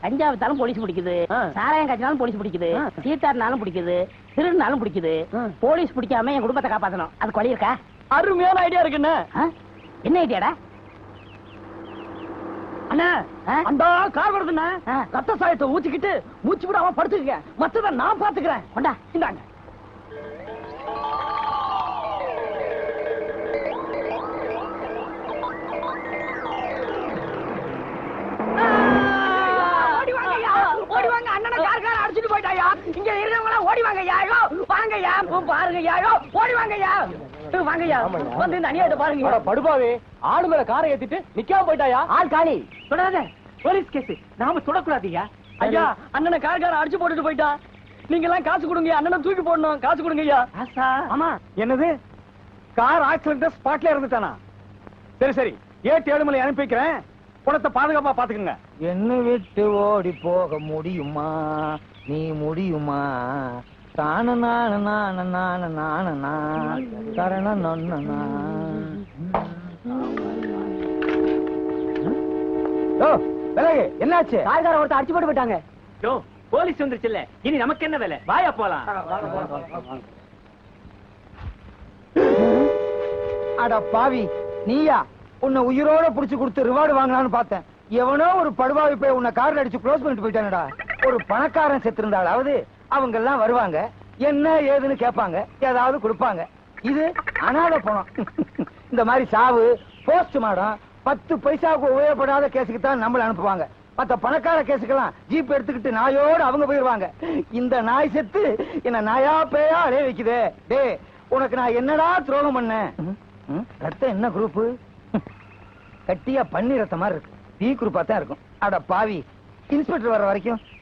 கஞ்சா வித்தாலும் police பிடிக்குது. சாராயம் காய்ச்சினாலும் police பிடிக்குது. ஆ. சீட்டாடினாலும் பிடிக்குது. திருடினாலும் பிடிக்குது. போலீஸ் பிடிக்காம என் குடும்பத்தை காப்பாத்தணும். அது கொலி இருக்கா? அருமையான ஐடியா இருக்குண்ணே? என்ன? ஐடியாடா அண்ணா? அந்த கார். ரத்த சாயத்தை ஊத்திக்கிட்டு மூச்சு விடாம படுத்துக்க மத்தத நான் பாத்துக்கிறேன். கொண்டா. இந்தாங்க. உம், பாருங்கய்யா ஐயோ ஓடி வாங்கய்யா. உம், வாங்கய்யா. வந்து இந்த அநியாயத்தை பாருங்க. படுபாவே ஆளு மேல காரை ஏத்திட்டு நிக்காம போயிட்டாயா? ஆள் காலி. தொடாத. Police case. நாம தொடக்கூடாதுயா ஐயா அண்ணனை கார் கார அடிச்சு போட்டுட்டு போயிட்டா. நீங்க எல்லாம் காசு கொடுங்க அண்ணனை தூக்கி போடணும். காசு கொடுங்க ஐயா ஆமா. என்னது? கார் ஆக்சிடென்ட் ஸ்பாட்ல இருந்துட்டானா சரி சரி. ஏட்டு ஏழுமலை அனுப்பி வைக்கிறேன். பாதுகாப்பா பாத்துக்கங்க. என்ன விட்டு ஓடி போக முடியுமா? நீ முடியுமா? தான நான நான நான நான நா கரண நொன்னா ஓ விலகு. என்னாச்சு? கார்கார ஒருத்தர் அடிச்சு போட்டு போயிட்டாங்க. யோ போலீஸ் வந்துருச்சுல்ல. இனி நமக்கு என்ன வேலை? வாயா போலாம். அட பாவி நீயா? உன்னை உயிரோட புடிச்சு கொடுத்து ரிவார்டு வாங்கலாம்னு பார்த்தேன். எவனோ ஒரு படுபாவி போய் உன்னை கார்ல அடிச்சு க்ளோஸ் பண்ணிட்டு போயிட்டானடா. ஒரு பணக்காரன் செத்திருந்தாலாவது அவங்க எல்லாம் வருவாங்க. என்ன ஏதுன்னு கேட்பாங்க. ஏதாவது கொடுப்பாங்க. இது அனாதை பணம். இந்த மாதிரி சாவு போஸ்ட் மாடம் பத்து பைசாவுக்கு உபயோகப்படாத கேஸுக்கு தான் நம்மள அனுப்புவாங்க. மத்த பணக்கார கேஸுக்கெல்லாம் ஜீப் எடுத்துக்கிட்டு நாயோடு அவங்க போயிடுவாங்க இந்த நாய் செத்து என்ன நாயா பேயா அலைய வைக்குதே. டே உனக்கு நான் என்னடா துரோகம் பண்ணேன்? ரத்தம் என்ன குரூப் கட்டியா பன்னி ரத்தம் மாதிரி இருக்கு. பி குரூப்பா தான் இருக்கும். அட பாவி இன்ஸ்பெக்டர் வர்ற வரைக்கும்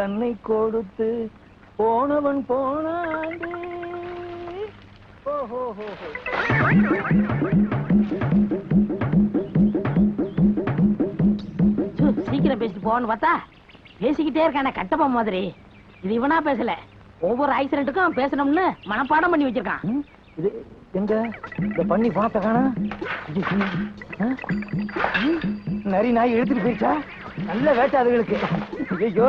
தன்னை கொடுத்து போனவன் போனாண்டு ஓஹோ சீக்கிரம் பேசிட்டு போன்னு பார்த்தா பேசிக்கிட்டே இருக்கானே கட்டப்பா மாதிரி. இது இவனா பேசல. ஒவ்வொரு ஆக்சிடென்ட்டுக்கும் பேசணும்னு மனப்பாடம் பண்ணி வச்சிருக்கான். இது எங்க? இந்த பண்ணி பணத்தை காணா? நரி நாய் இழுத்துட்டு போயிடுச்சா? நல்ல வேட்டை அதுகளுக்கு. ஐயோ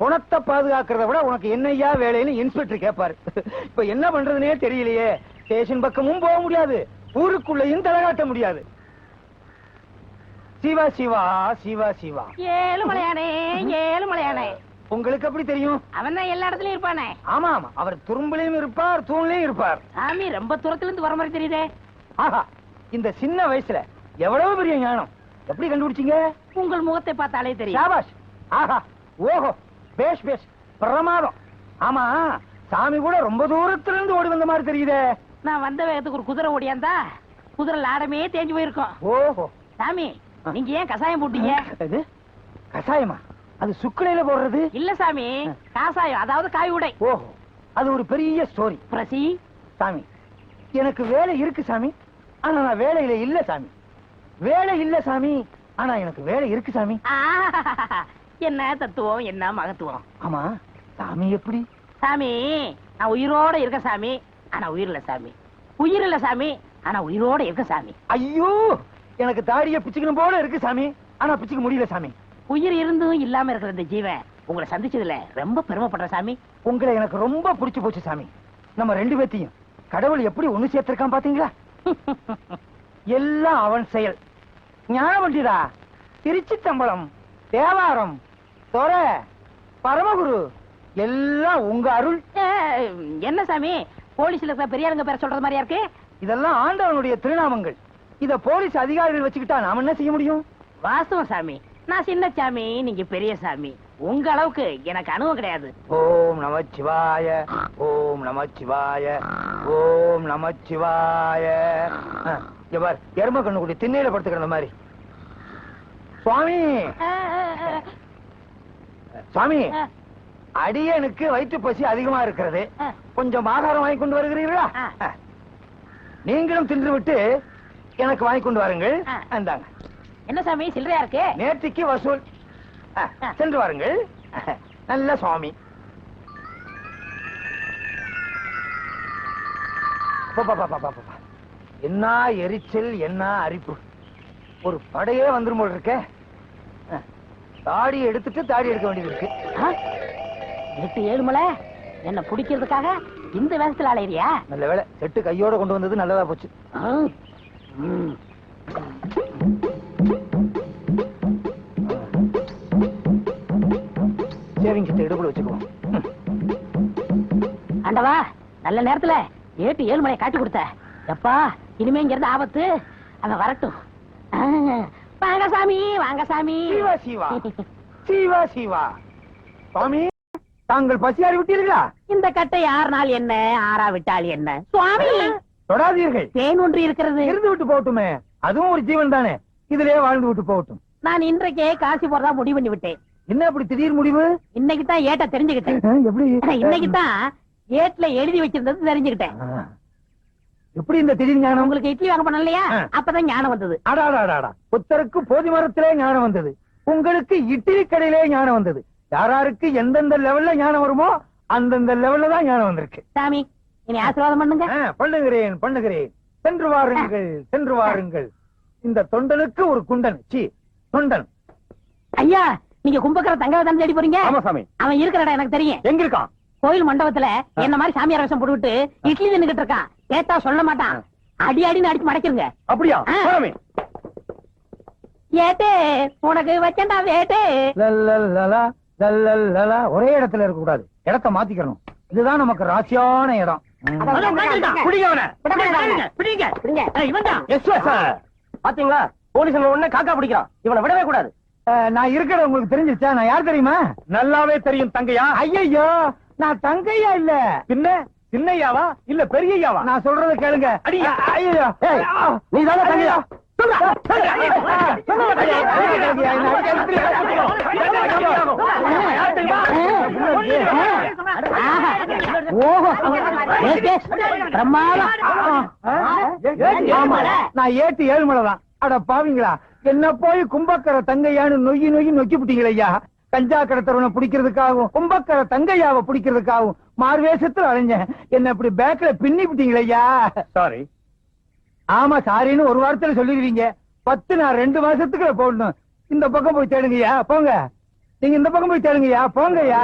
பணத்தை பாதுகாக்கிறத விட உனக்கு என்னையா வேலைன்னு இன்ஸ்பெக்டர் கேட்பாரு இப்ப என்ன பண்றதுனே தெரியலையே. ஸ்டேஷன் பக்கமும் போக முடியாது. ஊருக்குள்ளேயும் தலைகாட்ட முடியாது. சிவா சிவா சிவா சிவா. ஏழு மலையானே ஏழு மலையானே உங்களுக்கு எப்படி தெரியும்? அவன் தான் எல்லா இடத்துலயும் இருப்பானே. ஆமா ஆமா. அவர் துரும்புலயும் இருப்பார் தூண்லயும் இருப்பார். சாமி ரொம்ப தூரத்துல இருந்து வர மாதிரி தெரியுதே. ஆஹா இந்த சின்ன வயசுல எவ்வளவு பெரிய ஞானம்? எப்படி கண்டுபிடிச்சீங்க? உங்கள் முகத்தை பார்த்தாலே தெரியும். ஆஹா ஓஹோ. பேஷ் பேஷ். பிரமாதம். ஆமா சாமி கூட ரொம்ப தூரத்துல இருந்து ஓடி வந்த மாதிரி தெரியுதே. நான் வந்த வேகத்துக்கு ஒரு குதிரை ஓடியாந்தா குதிரை லாடமே தேஞ்சு போயிருக்கும். ஓஹோ. சாமி நீங்க ஏன் கசாயம் போட்டீங்க? இது கசாயமா? அது சுக்குலையில போடுறது? இல்ல சாமி காசாயம் அதாவது காய் உடை. ஓஹோ. அது ஒரு பெரிய ஸ்டோரி. பிரசி. சாமி எனக்கு வேலை இருக்கு சாமி ஆனா நான் வேலையில இல்ல சாமி. வேலை இல்ல சாமி ஆனா எனக்கு வேலை இருக்கு சாமி. என்ன தத்துவம் என்ன மகத்துவம்? ஆமா சாமி எப்படி? சாமி நான் உயிரோட இருக்க சாமி ஆனா உயிர் இல்ல சாமி. உயிர் இல்ல சாமி ஆனா உயிரோட இருக்க சாமி. ஐயோ எனக்கு தாடிய பிச்சுக்கணும் போல இருக்கு சாமி. ஆனா பிச்சுக்க முடியல சாமி. உயிர் இருந்தும் இல்லாம இருக்கிற இந்த ஜீவன் உங்களை சந்திச்சதுல ரொம்ப பெருமைப்படுற சாமி. உங்களை எனக்கு ரொம்ப பிடிச்சு போச்சு சாமி. நம்ம ரெண்டு பேத்தையும். கடவுள் எப்படி ஒண்ணு சேர்த்திருக்கான் பாத்தீங்களா? எல்லாம் அவன் செயல். ஞானவண்டிதா திருச்சி தம்பலம் தேவாரம் தொர பரமகுரு எல்லாம் உங்க அருள். என்ன சாமி? போலீஸ்ல இருக்கிற பெரியாளுங்க பேர சொல்றது மாதிரியா இருக்கு? இதெல்லாம் ஆண்டவனுடைய திருநாமங்கள். இத போலீஸ் அதிகாரிகள் வச்சுக்கிட்டா நாம என்ன செய்ய முடியும்? வாஸ்தவம் சாமி. நான் சின்ன சாமி நீங்க பெரிய சாமி. உங்க அளவுக்கு எனக்கு அனுபவம் கிடையாது. ஓம் நமச்சிவாய ஓம் நமச்சிவாய ஓம் நமச்சிவாய. ஆ, இங்க பார் எரும கண்ணுக்குடி திண்ணையில படுத்துக்கிற மாதிரி. சுவாமி! சுவாமி அடியனுக்கு வயிற்று பசி அதிகமா இருக்கிறது. கொஞ்சம் ஆகாரம் வாங்கி கொண்டு வருகிறீர்களா. நீங்களும் தின்று விட்டு எனக்கு வாங்கி கொண்டு வாருங்கள். அந்தாங்க என்ன சாமி சில்லறையா இருக்கு நேர்த்திக்கு வசூல். சென்று வாருங்கள் நல்ல சுவாமி. என்ன எரிச்சல் என்ன அரிப்பு ஒரு படையே வந்துரும் போல இருக்கே ஆ. தாடி எடுத்துட்டு தாடி எடுக்க வேண்டியது இருக்கு? எட்டு ஏழு மலை என்ன பிடிக்கிறதுக்காக இந்த வேகத்துல அலையிறியா நல்ல வேளை செட்டு கையோட கொண்டு வந்தது நல்லதா போச்சு. சேவிங் கிட்ட இடுப்புல வச்சுக்குவோம். ஆண்டவா நல்ல நேரத்துல ஏட்டு ஏழு மலையை காட்டி கொடுத்த எப்பா இனிமே இங்க இருந்து ஆபத்து அவன் வரட்டும். வாங்க சாமி வாங்க சாமி. சிவா சிவா. சிவா சிவா. சுவாமி தாங்கள் பசியாறி விட்டீர்களா? இந்த கட்டை ஆறு நாள் என்ன? ஆறா விட்டால் என்ன? சுவாமி! தொடாதீர்கள். தேன் ஒன்று இருக்கிறது. இருந்து விட்டு போகட்டுமே. அதுவும் ஒரு ஜீவன் தானே. இதுலயே வாழ்ந்து விட்டு போகட்டும். நான் இன்றைக்கே காசி போறதா முடிவு பண்ணி விட்டேன். என்ன அப்படி திடீர் முடிவு? இன்னைக்கு தான் ஏட்ட தெரிஞ்சுக்கிட்டேன். எப்படி? இன்னைக்கு தான் ஏட்ல எழுதி வச்சிருந்தது தெரிஞ்சுக்கிட்டேன். எப்படி இந்த திடீர் ஞானம் உங்களுக்கு இட்லி வாங்க பண்ண இல்லையா ஆ. அப்பதான் ஞானம் வந்தது. அடாடாடாடா புத்தருக்கு போதி மரத்திலே ஞானம் வந்தது. உங்களுக்கு இட்லி கடையிலே ஞானம் வந்தது. யாராருக்கு எந்தெந்த லெவல்ல ஞானம் வருமோ அந்தந்த லெவல்ல தான் ஞானம் வந்திருக்கு. சாமி இனி ஆசீர்வாதம் பண்ணுங்க. பண்ணுகிறேன் பண்ணுகிறேன். சென்று வாருங்கள் சென்று வாருங்கள். இந்த தொண்டனுக்கு ஒரு குண்டன். சி தொண்டன். ஐயா நீங்க கும்பக்கர தங்கவை தானே தேடி போறீங்க? ஆமா சாமி. அவன் இருக்கிற இடம் எனக்கு தெரியும். எங்க இருக்கான்? கோயில் மண்டபத்துல என்ன மாதிரி சாமியார் வேஷம் போட்டுக்கிட்டு இட்லி தின்னுகிட்டு இருக்கான். கேட்டா சொல்ல மாட்டான். அடி அடின்னு அடிச்சு மடக்கிருங்க அப்படியா. சாமி ஏட்டே உனக்கு வச்சண்டா வேட்டே. ஒரே இடத்துல இருக்க கூடாது இடத்த மாத்திக்கணும். இதுதான் நமக்கு ராசியான இடம். பாத்தீங்களா? போலீஸ் உடனே காக்கா பிடிக்கிறான். இவனை விடவே கூடாது. அஹ், நான் இருக்கிறது உங்களுக்கு தெரிஞ்சிருச்சா? நான் யார் தெரியுமா? நல்லாவே தெரியும் தங்கையா? ஐயோ நான் தங்கையா இல்ல. பின்ன? சின்னையாவா இல்ல பெரியய்யாவா நான் சொல்றத கேளுங்க அடியா. ஐயோ நீ தானே தங்கையா நான் ஏட்டு ஏழுமலை தான் அட பாவிங்களா என்ன போய் கும்பக்கர தங்கையான்னு நொய்யி நொய்யி நொக்கி விட்டீங்களே கஞ்சா கடத்தரவனை பிடிக்கிறதுக்காகவும் கும்பக்கர தங்கையாவை பிடிக்கிறதுக்காகவும் மார்வேஷத்துல அலைஞ்சேன். என்ன இப்படி பேக்ல பின்னி விட்டீங்களே சாரி ஆமா சாரின்னு ஒரு வாரத்துல சொல்லிடுவீங்க. பத்து நான் ரெண்டு மாசத்துக்குள்ள போடணும். இந்த பக்கம் போய் தேடுங்கய்யா போங்க. நீங்க இந்த பக்கம் போய் தேடுங்கய்யா போங்கய்யா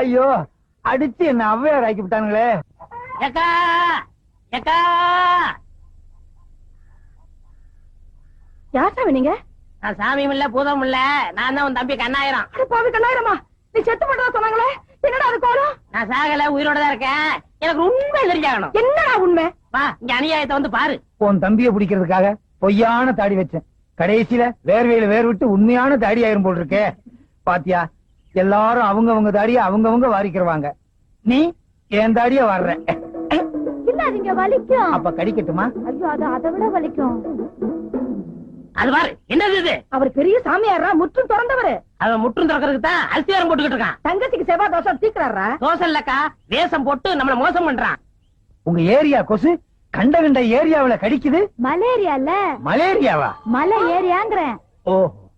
ஐயோ. அடிச்சு என்ன ஔவையார் ஆக்கி விட்டானுங்களே. ஏக்கா ஏக்கா. யார் சாமி நீங்க? நான் சாமியும் இல்ல பூதம் இல்ல. நான் தான் உன் தம்பி கண்ணாயிரம். பாவி கண்ணாயிரமா? நீ செத்து போட்டதா சொன்னாங்களே? என்னடா அது கோலம்? நான் சாகல உயிரோட தான் இருக்கேன். எனக்கு உண்மை தெரிஞ்சாகணும் என்னடா உண்மை? வா இங்க அநியாயத்தை வந்து பாரு. உன் தம்பியை பிடிக்கிறதுக்காக பொய்யான தாடி வச்சேன். கடைசியில வேர்வையில வேர் விட்டு உண்மையான தாடி ஆயிரும் போல் இருக்கே. பாத்தியா எல்லாரும் அவங்கவங்க தாடிய அவங்கவங்க வாரிக்கிறவாங்க. நீ என் தாடிய வர்ற. இல்ல அதுங்க வலிக்கும்? அப்ப கடிக்கட்டுமா? ஐயோ அது அதை விட வலிக்கும். அது பாரு என்னது இது? அவர் பெரிய சாமியாரா முற்றும் திறந்தவரு. அவன் முற்றும் திறக்கிறதுக்கு தான் அல்சியாரம் போட்டுக்கிட்டு இருக்கான். தங்கச்சிக்கு செவ்வாய் தோசை தீக்குறாரா தோசை இல்லக்கா வேஷம் போட்டு நம்மள மோசம் பண்றான். உங்க ஏரியா கொசு கண்ட கண்ட ஏரியாவுல கடிக்குது? மலேரியால? மலேரியாவா? மலை ஏரியாங்கிறேன். ஓ.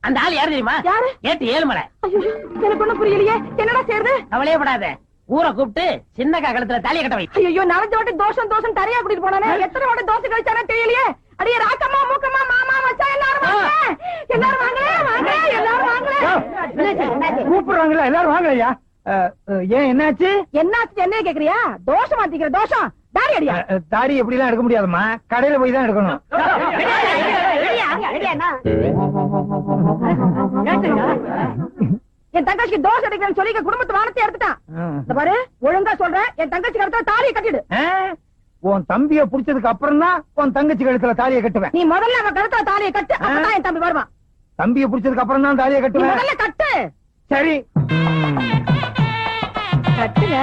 அந்த ஆள் யாரு தெரியுமா? யாரு? ஏட்டு ஏழுமலை ஐயோ எனக்கு ஒண்ணும் புரியலையே. என்னடா செய்யறது கவலையே படாத. ஊரை கூப்பிட்டு சின்ன கழுத்துல தாலிய கட்ட வை. ஐயோ நலஞ்ச வாட்டி தோஷம் தோஷம் தரையா கூட்டிட்டு போனானே. எத்தனை வாட்டி தோசை கழிச்சானே தெரியலையே. அடியே ராக்கம்மா மூக்கம்மா மாமா மச்சான் எல்லாரும் வாங்க. எல்லாரும் வாங்க வாங்க எல்லாரும் வாங்க என்னாச்சு, என்னாச்சு? கூப்பிடுறாங்களா? எல்லாரும் வாங்கலையா? ஏன் என்னாச்சு? என்னாச்சு என்ன கேக்குறியா? தோஷம் மாத்திக்கிற தோஷம். தாடி அடியா. தாடி எப்படிலாம் எடுக்க முடியாதும்மா. கடையில போய் தான் எடுக்கணும். என் தங்கச்சிக்கு தோசை அடிக்கிறேன்னு சொல்லி குடும்பத்து வானத்தை எடுத்துட்டான். பாரு ஒழுங்கா சொல்றேன். என் தங்கச்சி கருத்துல தாலியை கட்டிடு? உன் தம்பிய புடிச்சதுக்கு அப்புறம் தான் உன் தங்கச்சி கழுத்துல தாலியை கட்டுவேன். நீ முதல்ல அவன் கருத்துல தாலியை கட்டு அப்பதான் என் தம்பி வருவான். தம்பிய புடிச்சதுக்கு அப்புறம் தான் தாலியை கட்டுவேன். முதல்ல கட்டு. சரி. கட்டுங்க.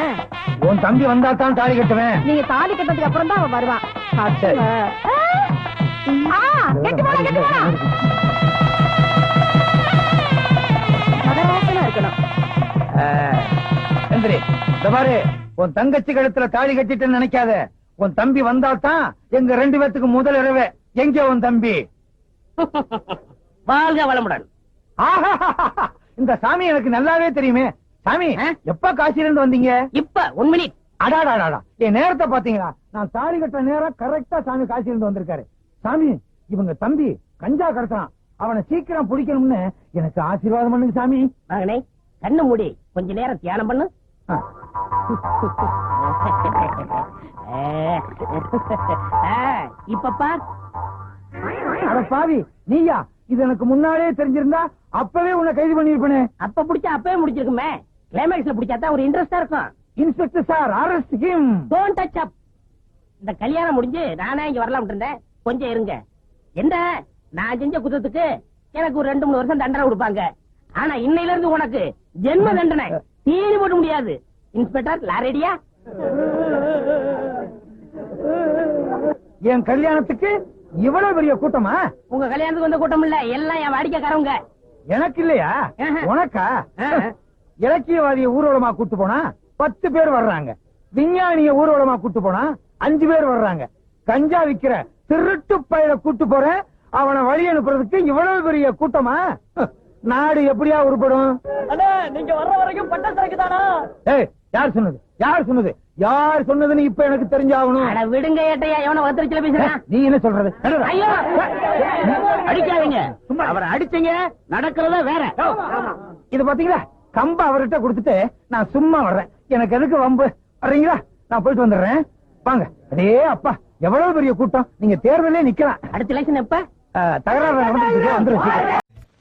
உன் தம்பி வந்தா தான் தாலி கட்டுவேன். நீங்க தாலி கட்டதுக்கு அப்புறம் தான் அவன் வருவான். கெட்டு போடா, கெட்டு இருக்கணும். உன் தங்கச்சி கழுத்துல தாலி கட்டிட்டேன்னு நினைக்காத. உன் தம்பி வந்தா தான் எங்க ரெண்டு பேத்துக்கு முதல் இரவு. எங்க உன் தம்பி? வாழ்க வளமுடன். இந்த சாமி எனக்கு நல்லாவே தெரியுமே. சாமி? எப்ப காசில இருந்து வந்தீங்க? இப்ப ஒன் மினிட் அடாடாடாடா. என் நேரத்தை பாத்தீங்களா நான் தாலி கட்ட நேரம் கரெக்டா சாமி காசில இருந்து வந்திருக்காரு. சாமி இவங்க தம்பி கஞ்சா கடத்துறான். அவனை சீக்கிரம் பிடிக்கணும்னு எனக்கு ஆசீர்வாதம் பண்ணுங்க சாமி. மகனே கண்ணு மூடி. கொஞ்ச நேரம் தியானம் பண்ணு. இப்ப பார். பாவி நீயா? இது எனக்கு முன்னாடியே தெரிஞ்சிருந்தா அப்பவே உன்னை கைது பண்ணிருப்பேனே அப்ப பிடிச்சா அப்பவே முடிச்சிருக்குமே. கிளைமேக்ஸ்ல பிடிச்சா தான் ஒரு இன்ட்ரெஸ்டா இருக்கும். Inspector sir arrest him don't touch up இந்த கல்யாணம் முடிஞ்சு நானே இங்க வரலாம் இருந்தேன். கொஞ்சம் இருங்க. என்ன? நான் செஞ்ச குத்தத்துக்கு எனக்கு ஒரு ரெண்டு மூணு வருஷம் தண்டனை கொடுப்பாங்க. ஆனா இன்னையில இருந்து உனக்கு ஜென்ம தண்டனை. தீனி போட முடியாது. இன்ஸ்பெக்டர் லாரேடியா என் கல்யாணத்துக்கு இவ்வளவு பெரிய கூட்டமா? உங்க கல்யாணத்துக்கு வந்த கூட்டம் இல்ல எல்லாம் என் வாடிக்கைக்காரவங்க. எனக்கு இல்லையா. உனக்கா. இலக்கியவாதிய ஊர்வலமா கூட்டு போனா பத்து பேர் வர்றாங்க. விஞ்ஞானிய ஊர்வலமா கூட்டு போனா அஞ்சு பேர் வர்றாங்க. கஞ்சா விக்கிற திருட்டு பயில கூட்டு போறேன். அவனை வழி அனுப்புறதுக்கு இவ்வளவு பெரிய கூட்டமா? நாடு எப்படியா உருப்படும்? நீங்க வர்ற வரைக்கும் பட்ட சரக்கு தானா? ஏய் யார் சொன்னது? யார் சொன்னது? யார் சொன்னதுன்னு இப்ப எனக்கு தெரிஞ்சாகணும். அட விடுங்க ஏட்டையா எவன வத்திரிச்சல பேசுறான் நீ என்ன சொல்றது? ஐயோ! அடிக்காதீங்க. அவரை அடிச்சீங்க நடக்கிறதா வேற. இது பாத்தீங்களா? கம்ப அவர்கிட்ட கொடுத்துட்டு நான் சும்மா வர்றேன். எனக்கு எதுக்கு வம்பு? வர்றீங்களா? நான் போயிட்டு வந்துடுறேன். வாங்க. அடே அப்பா எவ்வளவு பெரிய கூட்டம்? நீங்க தேர்தலே நிக்கலாம். அடுத்த எலெக்ஷன் எப்ப? அஹ், தகராறு.